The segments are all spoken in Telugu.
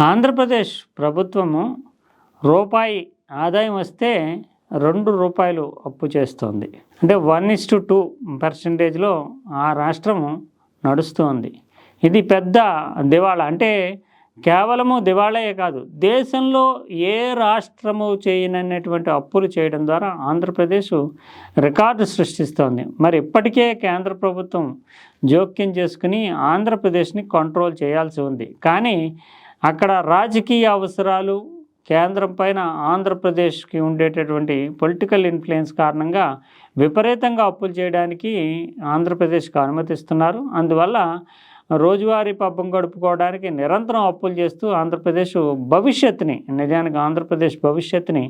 ఆంధ్రప్రదేశ్ ప్రభుత్వము రూపాయి ఆదాయం వస్తే రెండు రూపాయలు అప్పు చేస్తోంది. అంటే వన్ ఇస్ టు టూ పర్సంటేజ్లో ఆ రాష్ట్రము నడుస్తోంది. ఇది పెద్ద దివాళా. అంటే కేవలము దివాళయే కాదు దేశంలో ఏ రాష్ట్రము చేయనన్నటువంటి అప్పులు చేయడం ద్వారా ఆంధ్రప్రదేశ్ రికార్డు సృష్టిస్తోంది. మరి ఇప్పటికే కేంద్ర ప్రభుత్వం జోక్యం చేసుకుని ఆంధ్రప్రదేశ్ని కంట్రోల్ చేయాల్సి ఉంది. కానీ అక్కడ రాజకీయ అవసరాలు కేంద్రం పైన ఆంధ్రప్రదేశ్కి ఉండేటటువంటి పొలిటికల్ ఇన్ఫ్లుయెన్స్ కారణంగా విపరీతంగా అప్పులు చేయడానికి ఆంధ్రప్రదేశ్కి అనుమతిస్తున్నారు. అందువల్ల రోజువారీ పబ్బం గడుపుకోవడానికి నిరంతరం అప్పులు చేస్తూ ఆంధ్రప్రదేశ్ భవిష్యత్తుని నిజానికి ఆంధ్రప్రదేశ్ భవిష్యత్తుని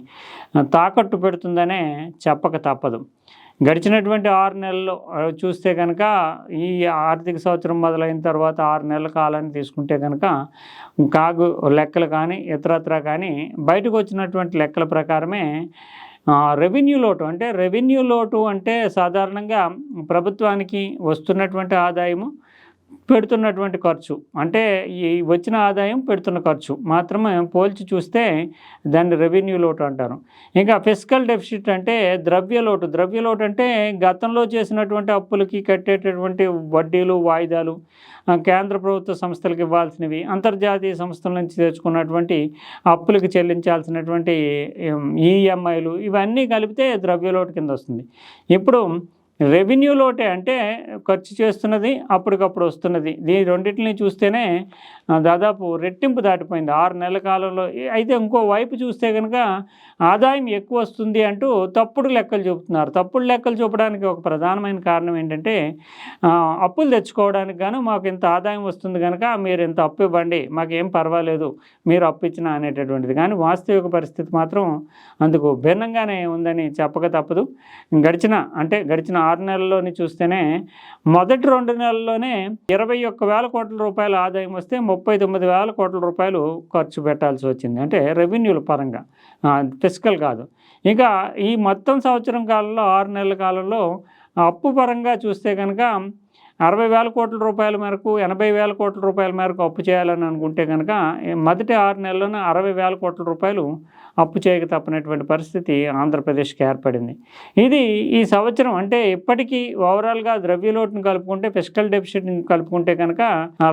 తాకట్టు పెడుతుందనే చెప్పక తప్పదు. గడిచినటువంటి ఆరు నెలలు చూస్తే కనుక ఈ ఆర్థిక సంవత్సరం మొదలైన తర్వాత ఆరు నెలల కాలాన్ని తీసుకుంటే కనుక కాగు లెక్కలు కానీ ఇతరత్ర కానీ బయటకు వచ్చినటువంటి లెక్కల ప్రకారమే రెవెన్యూ లోటు అంటే రెవెన్యూ లోటు అంటే సాధారణంగా ప్రభుత్వానికి వస్తున్నటువంటి ఆదాయము పెడుతున్నటువంటి ఖర్చు. అంటే ఈ వచ్చిన ఆదాయం పెడుతున్న ఖర్చు. మాత్రమే పోల్చి చూస్తే దాన్ని రెవెన్యూ లోటు అంటారు. ఇంకా ఫిజికల్ డెఫిసిట్ అంటే ద్రవ్య లోటు. ద్రవ్య లోటు అంటే గతంలో చేసినటువంటి అప్పులకి కట్టేటటువంటి వడ్డీలు వాయిదాలు కేంద్ర ప్రభుత్వ సంస్థలకు ఇవ్వాల్సినవి అంతర్జాతీయ సంస్థల నుంచి తెచ్చుకున్నటువంటి అప్పులకి చెల్లించాల్సినటువంటి ఈఎంఐలు ఇవన్నీ కలిపితే ద్రవ్య లోటు కింద వస్తుంది. ఇప్పుడు రెవెన్యూ లోటే అంటే ఖర్చు చేస్తున్నది అప్పటికప్పుడు వస్తున్నది. దీని రెండింటిని చూస్తేనే దాదాపు రెట్టింపు దాటిపోయింది. ఆరు నెలల కాలంలో. అయితే ఇంకో వైపు చూస్తే కనుక ఆదాయం ఎక్కువ వస్తుంది అంటూ తప్పుడు లెక్కలు చూపుతున్నారు. తప్పుడు లెక్కలు చూపడానికి ఒక ప్రధానమైన కారణం ఏంటంటే అప్పులు తెచ్చుకోవడానికి గాను మాకు ఇంత ఆదాయం వస్తుంది కనుక మీరు ఇంత అప్పు ఇవ్వండి మాకేం పర్వాలేదు మీరు అప్పు ఇచ్చినా అనేటటువంటిది. కానీ వాస్తవిక పరిస్థితి మాత్రం అందుకు భిన్నంగానే ఉందని చెప్పక తప్పదు. గడిచిన అంటే గడిచిన ఆరు నెలల్లోని చూస్తేనే మొదటి రెండు నెలల్లోనే ఇరవై ఒక్క వేల కోట్ల రూపాయల ఆదాయం వస్తే ముప్పై తొమ్మిది వేల కోట్ల రూపాయలు ఖర్చు పెట్టాల్సి వచ్చింది. అంటే రెవెన్యూల పరంగా. ఫిజికల్ కాదు. ఇంకా ఈ మొత్తం సంవత్సరం కాలంలో ఆరు నెలల కాలంలో అప్పు పరంగా చూస్తే కనుక అరవై వేల కోట్ల రూపాయల మేరకు ఎనభై వేల కోట్ల రూపాయల మేరకు అప్పు చేయాలని అనుకుంటే కనుక మొదటి ఆరు నెలల్లోనే అరవై వేల కోట్ల రూపాయలు అప్పు చేయక తప్పనటువంటి పరిస్థితి ఆంధ్రప్రదేశ్కి ఏర్పడింది. ఇది ఈ సంవత్సరం అంటే ఇప్పటికీ ఓవరాల్గా ద్రవ్యలోటును కలుపుకుంటే ఫిజికల్ డెఫిసిట్ని కలుపుకుంటే కనుక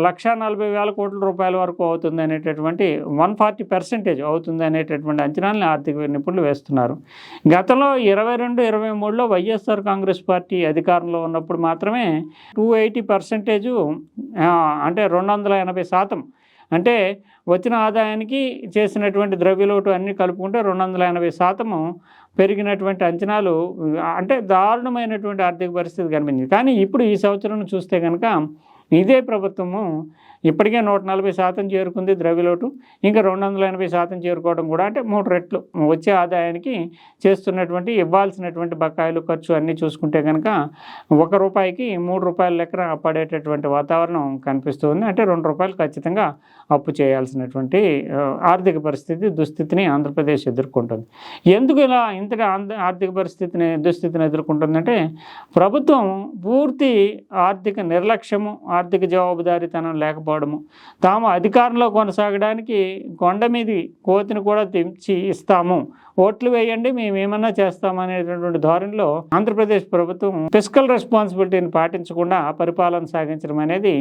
లక్షా నలభై వేల కోట్ల రూపాయల వరకు అవుతుంది అనేటటువంటి వన్ ఫార్టీ పర్సెంటేజ్ అవుతుంది అనేటటువంటి అంచనాలను ఆర్థిక నిపుణులు వేస్తున్నారు. గతంలో ఇరవై రెండు ఇరవై మూడులో వైఎస్ఆర్ కాంగ్రెస్ పార్టీ అధికారంలో ఉన్నప్పుడు మాత్రమే టూ ఎయిటీ పర్సెంటేజు అంటే రెండు వందల ఎనభై శాతం. అంటే వచ్చిన ఆదాయానికి చేసినటువంటి ద్రవ్యలోటు అన్నీ కలుపుకుంటే రెండు వందల ఎనభై శాతము పెరిగినటువంటి అంచనాలు అంటే దారుణమైనటువంటి ఆర్థిక పరిస్థితి కనిపించింది. కానీ ఇప్పుడు ఈ సంవత్సరం చూస్తే కనుక ఇదే ప్రభుత్వము ఇప్పటికే నూట నలభై శాతం చేరుకుంది ద్రవ్యలోటు. ఇంకా రెండు వందల ఎనభై శాతం చేరుకోవడం కూడా అంటే మూడు రెట్లు వచ్చే ఆదాయానికి చేస్తున్నటువంటి ఇవ్వాల్సినటువంటి బకాయిలు ఖర్చు అన్నీ చూసుకుంటే కనుక ఒక రూపాయికి మూడు రూపాయల లెక్కన పడేటటువంటి వాతావరణం కనిపిస్తుంది అంటే రెండు రూపాయలు ఖచ్చితంగా అప్పు చేయాల్సినటువంటి ఆర్థిక పరిస్థితి దుస్థితిని ఆంధ్రప్రదేశ్ ఎదుర్కొంటుంది. ఎందుకు ఇలా ఇంతగా ఆర్థిక పరిస్థితిని దుస్థితిని ఎదుర్కొంటుందంటే ప్రభుత్వం పూర్తి ఆర్థిక నిర్లక్ష్యము ఆర్థిక జవాబుదారీతనం లేకపోవడము. తాము అధికారంలో కొనసాగడానికి కొండ మీది కోతిని కూడా తెంచి ఇస్తాము. ఓట్లు వేయండి మేము ఏమన్నా చేస్తాము అనేటటువంటి ధోరణిలో ఆంధ్రప్రదేశ్ ప్రభుత్వం ఫిజికల్ రెస్పాన్సిబిలిటీని పాటించకుండా పరిపాలన సాగించడం అనేది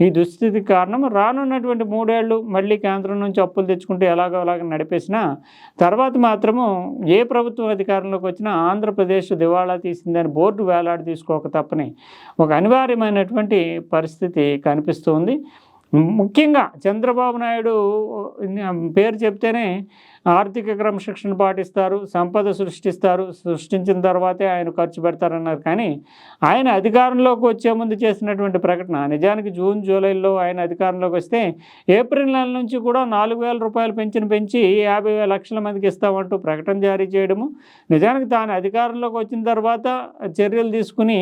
ఈ దుస్థితికి కారణం. రానున్నటువంటి మూడేళ్ళు మళ్ళీ కేంద్రం నుంచి అప్పులు తెచ్చుకుంటే ఎలాగో అలాగ నడిపేసినా తర్వాత మాత్రము ఏ ప్రభుత్వం అధికారంలోకి వచ్చినా ఆంధ్రప్రదేశ్ దివాళా తీసిందని బోర్డు వేలాడి తీసుకోక తప్పని ఒక అనివార్యమైనటువంటి పరిస్థితి కనిపిస్తుంది ముఖ్యంగా చంద్రబాబు నాయుడు పేరు చెప్తేనే ఆర్థిక క్రమశిక్షణ పాటిస్తారు సంపద సృష్టిస్తారు సృష్టించిన తర్వాతే ఆయన ఖర్చు పెడతారన్నారు. కానీ ఆయన అధికారంలోకి వచ్చే ముందు చేసినటువంటి ప్రకటన నిజానికి జూన్ జూలైలో ఆయన అధికారంలోకి వస్తే ఏప్రిల్ నెల నుంచి కూడా నాలుగు వేల రూపాయలు పెంచిన పెంచి యాభై వేల లక్షల మందికి ఇస్తామంటూ ప్రకటన జారీ చేయడము నిజానికి తాను అధికారంలోకి వచ్చిన తర్వాత చర్యలు తీసుకుని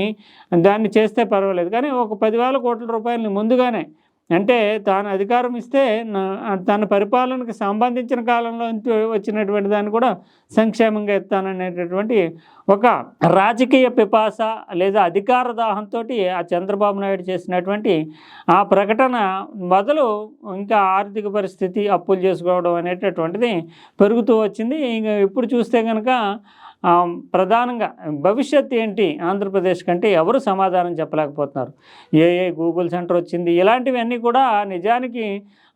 దాన్ని చేస్తే పర్వాలేదు. కానీ ఒక పదివేల కోట్ల రూపాయలని ముందుగానే అంటే తాను అధికారం ఇస్తే తన పరిపాలనకు సంబంధించిన కాలంలో వచ్చినటువంటి దాన్ని కూడా సంక్షేమంగా ఇస్తాననేటటువంటి ఒక రాజకీయ పిపాస లేదా అధికార దాహంతో ఆ చంద్రబాబు నాయుడు చేసినటువంటి ఆ ప్రకటన మొదలు ఇంకా ఆర్థిక పరిస్థితి అప్పులు చేసుకోవడం అనేటటువంటిది పెరుగుతూ వచ్చింది. ఇంకా ఇప్పుడు చూస్తే కనుక ప్రధానంగా భవిష్యత్ ఏంటి ఆంధ్రప్రదేశ్ కంటే ఎవరు సమాధానం చెప్పలేకపోతున్నారు? ఏఏ గూగుల్ సెంటర్ వచ్చింది. ఇలాంటివన్నీ కూడా నిజానికి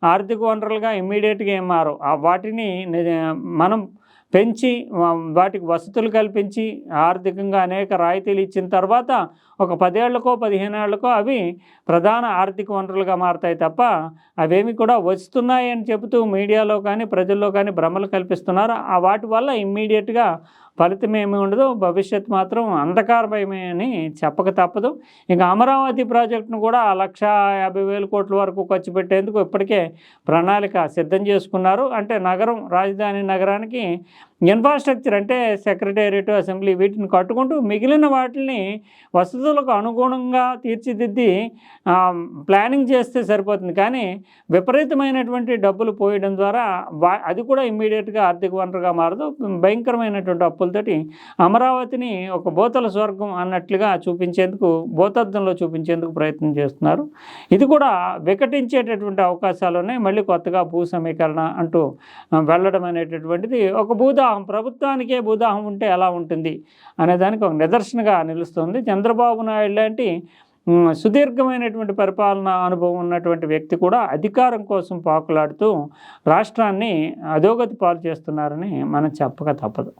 ఆర్థిక వనరులుగా ఇమ్మీడియట్గా ఏం మారు వాటిని మనం పెంచి వాటికి వసతులు కల్పించి ఆర్థికంగా అనేక రాయితీలు ఇచ్చిన తర్వాత ఒక పదేళ్ళకో పదిహేనేళ్ళకో అవి ప్రధాన ఆర్థిక వనరులుగా మారుతాయి తప్ప అవేమి కూడా వస్తున్నాయని చెబుతూ మీడియాలో కానీ ప్రజల్లో కానీ భ్రమలు కల్పిస్తున్నారు. ఆ వాటి వల్ల ఇమ్మీడియట్గా ఫలితం ఏమి ఉండదు భవిష్యత్ మాత్రం అంధకారమయమే అని చెప్పక తప్పదు. ఇంకా అమరావతి ప్రాజెక్టును కూడా లక్ష యాభై వేల కోట్ల వరకు ఖర్చు పెట్టేందుకు ఇప్పటికే ప్రణాళిక సిద్ధం చేసుకున్నారు. అంటే నగరం రాజధాని నగరానికి ఇన్ఫ్రాస్ట్రక్చర్ అంటే సెక్రటేరియట్ అసెంబ్లీ వీటిని కట్టుకుంటూ మిగిలిన వాటిని వసతులకు అనుగుణంగా తీర్చిదిద్ది ప్లానింగ్ చేస్తే సరిపోతుంది. కానీ విపరీతమైనటువంటి డబ్బులు పోయడం ద్వారా అది కూడా ఇమ్మీడియట్గా ఆర్థిక వనరుగా మారదు. భయంకరమైనటువంటి అప్పులతోటి అమరావతిని ఒక బోతల స్వర్గం అన్నట్లుగా చూపించేందుకు భూతద్దంలో చూపించేందుకు ప్రయత్నం చేస్తున్నారు. ఇది కూడా వికటించేటటువంటి అవకాశాలు ఉన్నాయి మళ్ళీ కొత్తగా భూ సమీకరణ అంటూ వెళ్ళడం అనేటటువంటిది ఒక భూదాహం ప్రభుత్వానికే భూదాహం ఉంటే ఎలా ఉంటుంది? అనే దానికి ఒక నిదర్శనగా నిలుస్తుంది. చంద్రబాబు నాయుడు లాంటి సుదీర్ఘమైనటువంటి పరిపాలన అనుభవం ఉన్నటువంటి వ్యక్తి కూడా అధికారం కోసం పాకులాడుతూ రాష్ట్రాన్ని అధోగతి పాలు చేస్తున్నారని మనం చెప్పక తప్పదు.